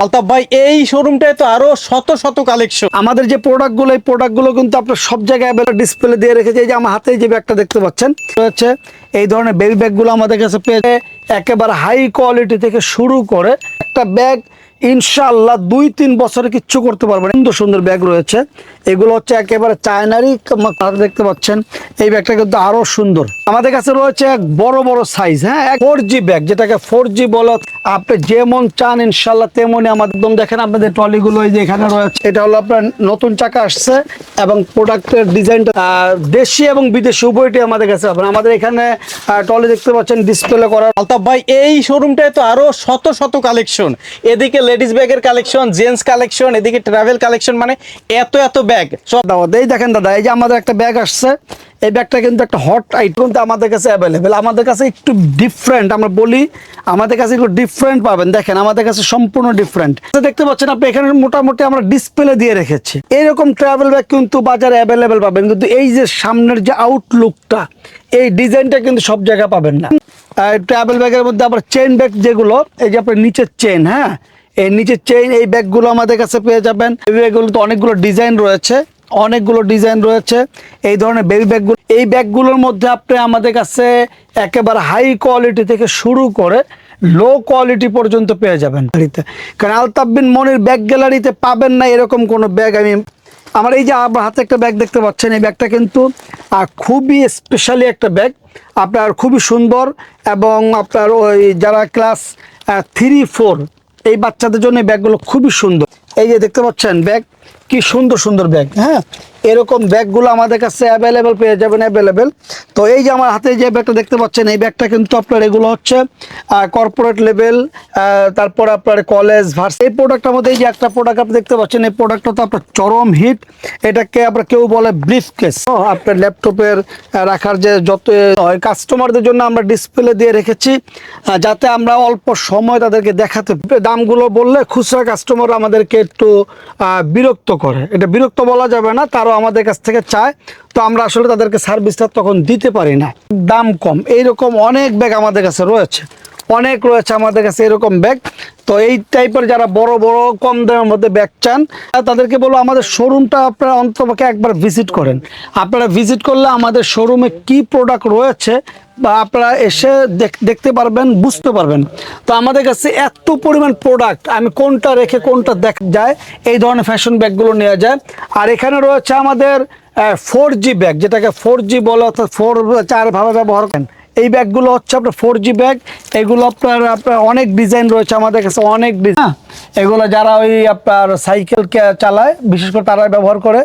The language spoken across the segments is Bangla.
আলতাফ ভাই, এই শোরুমটায় তো আরও শত শত কালেকশন আমাদের যে প্রোডাক্টগুলো এই প্রোডাক্টগুলো কিন্তু আপনার সব জায়গায় ডিসপ্লে দিয়ে রেখেছে। এই যে আমার হাতে যে ব্যাগটা দেখতে পাচ্ছেন হচ্ছে এই ধরনের বেবি ব্যাগগুলো আমাদের কাছে পেয়ে একেবারে হাই কোয়ালিটি থেকে শুরু করে একটা ব্যাগ ইনশাআল্লাহ দুই তিন বছরে কিচ্ছু করতে পারবেন সুন্দর সুন্দর ব্যাগ রয়েছে। এগুলো হচ্ছে একেবারে চায়নারই দেখতে পাচ্ছেন। এই ব্যাগটা কিন্তু আরও সুন্দর। আমাদের কাছে রয়েছে এক বড় বড় সাইজ হ্যাঁ? ফোর জি ব্যাগ যেটাকে ফোর জি বলে। আপনি যেমন চান ইনশাল্লাহ তেমনই আমাদের একদম দেখেন আপনাদের ট্রলিগুলো এই যে এখানে রয়েছে। এটা হলো আপনার নতুন চাকা আসছে এবং প্রোডাক্টের ডিজাইনটা দেশি এবং বিদেশি উভয়টি আমাদের কাছে আমাদের এখানে ট্রলি দেখতে পাচ্ছেন ডিসপ্লে করা। আলতাফ ভাই, এই শোরুমটায় তো আরও শত শত কালেকশন এদিকে লেডিস ব্যাগের কালেকশন, জেন্টস কালেকশন, এদিকে ট্রাভেল কালেকশন মানে এত এত ব্যাগ। সব এই দেখেন দাদা, এই যে আমাদের একটা ব্যাগ আসছে, এই ব্যাগটা কিন্তু একটা হট আইটেম কিন্তু আমাদের কাছে অ্যাভেলেবেল আমাদের কাছে একটু ডিফারেন্ট আমরা বলি, আমাদের কাছে একটু ডিফারেন্ট পাবেন। দেখেন, আমাদের কাছে সম্পূর্ণ ডিফারেন্ট দেখতে পাচ্ছেন আপনি, এখানে মোটামুটি আমরা ডিসপ্লে দিয়ে রেখেছি। এরকম ট্রাভেল ব্যাগ কিন্তু বাজারে অ্যাভেলেবেল পাবেন, কিন্তু এই যে সামনের যে আউটলুকটা এই ডিজাইনটা কিন্তু সব জায়গায় পাবেন না। ট্রাভেল ব্যাগের মধ্যে আবার চেন ব্যাগ যেগুলো, এই যে আপনার নিচের চেন হ্যাঁ? এই নিচের চেইন এই ব্যাগগুলো আমাদের কাছে পেয়ে যাবেন। এই ব্যাগগুলো তো অনেকগুলো ডিজাইন রয়েছে, অনেকগুলো ডিজাইন রয়েছে। এই ধরনের বেবি ব্যাগগুলো এই ব্যাগগুলোর মধ্যে আপনি আমাদের কাছে একেবারে হাই কোয়ালিটি থেকে শুরু করে লো কোয়ালিটি পর্যন্ত পেয়ে যাবেন গ্যালারিতে কারণ আলতাফ বিন মনির ব্যাগ গ্যালারিতে পাবেন না এরকম কোনো ব্যাগ। আমি আমার এই যে আমার হাতে একটা ব্যাগ দেখতে পাচ্ছেন, এই ব্যাগটা কিন্তু খুবই স্পেশালি একটা ব্যাগ। আপনার খুবই সুন্দর এবং আপনার ওই যারা ক্লাস থ্রি ফোর এই বাচ্চাদের জন্য ব্যাগগুলো খুবই সুন্দর। এই যে দেখতে পাচ্ছেন ব্যাগ কি সুন্দর সুন্দর ব্যাগ হ্যাঁ? এরকম ব্যাগগুলো আমাদের কাছে অ্যাভেলেবেল পেয়ে যাবেন অ্যাভেলেবেল তো এই যে আমার হাতে যে ব্যাগটা দেখতে পাচ্ছেন, এই ব্যাগটা কিন্তু আপনার এগুলো হচ্ছে কর্পোরেট লেভেল তারপর আপনার কলেজ ভার্স এই প্রোডাক্টের মধ্যে এই যে একটা প্রোডাক্ট আপনি দেখতে পাচ্ছেন, এই প্রোডাক্টটা তো আপনার চরম হিট এটাকে আপনার কেউ বলে ব্রিফ কেস আপনার ল্যাপটপের রাখার যে যত কাস্টমারদের জন্য আমরা ডিসপ্লে দিয়ে রেখেছি যাতে আমরা অল্প সময় তাদেরকে দেখাতে দামগুলো বললে খুচরা কাস্টমার আমাদেরকে একটু বিরক্ত করে। এটা বিরক্ত বলা যাবে না, তারও আমাদের কাছ থেকে চায়। তো আমরা আসলে তাদেরকে সার্ভিসটা তখন দিতে পারি না। দাম কম, এইরকম অনেক ব্যাগ আমাদের কাছে রয়েছে। অনেক রয়েছে আমাদের কাছে এরকম ব্যাগ। তো এই টাইপের যারা বড় বড়, কম দামের মধ্যে ব্যাগ চান তাদেরকে বলব আমাদের শোরুমটা আপনারা অন্তপক্ষে একবার ভিজিট করেন। আপনারা ভিজিট করলে আমাদের শোরুমে কি প্রোডাক্ট রয়েছে বা আপনারা এসে দেখ- দেখতে পারবেন, বুঝতে পারবেন। তো আমাদের কাছে এত পরিমাণ প্রোডাক্ট আমি কোনটা রেখে কোনটা দেখ, যায়, এই ধরনের ফ্যাশন ব্যাগগুলো নেওয়া যায়। আর এখানে রয়েছে আমাদের ফোর জি ব্যাগ যেটাকে ফোর জি বলে অর্থাৎ ফোর চার ভাবে ব্যবহার করেন। এই ব্যাগগুলো হচ্ছে আপনার ফোর জি ব্যাগ। এগুলো আপনার আপনার অনেক ডিজাইন রয়েছে আমাদের কাছে, অনেক ডিজাইন এগুলো যারা ওই আপনার সাইকেল চালায়, বিশেষ করে তারা ব্যবহার করে।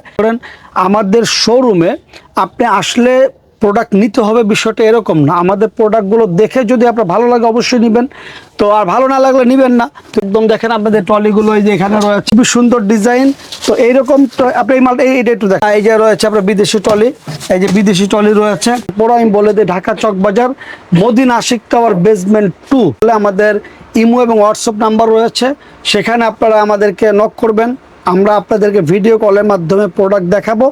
আমাদের শোরুমে আপনি আসলে প্রোডাক্ট নিতে হবে, বিষয়টা এরকম না। আমাদের প্রোডাক্টগুলো দেখে যদি আপনার ভালো লাগে অবশ্যই নেবেন। তো আর ভালো না লাগলে নেবেন না। একদম দেখেন আপনাদের ট্রলিগুলো এই যে এখানে রয়েছে। খুবই সুন্দর ডিজাইন। তো এইরকম আপনি এই মালটা এই- এইটা একটু দেখেন। এই যে রয়েছে আপনার বিদেশি ট্রলি। এই যে বিদেশি ট্রলি রয়েছে। বড় আমি বলে দিই, Dhaka Chawk Bazar, Madina Ashiq tower basement two আমাদের ইমো এবং হোয়াটসঅ্যাপ নাম্বার রয়েছে। সেখানে আপনারা আমাদেরকে নক করবেন। আমরা আপনাদেরকে ভিডিও কলের মাধ্যমে প্রোডাক্ট দেখাবো।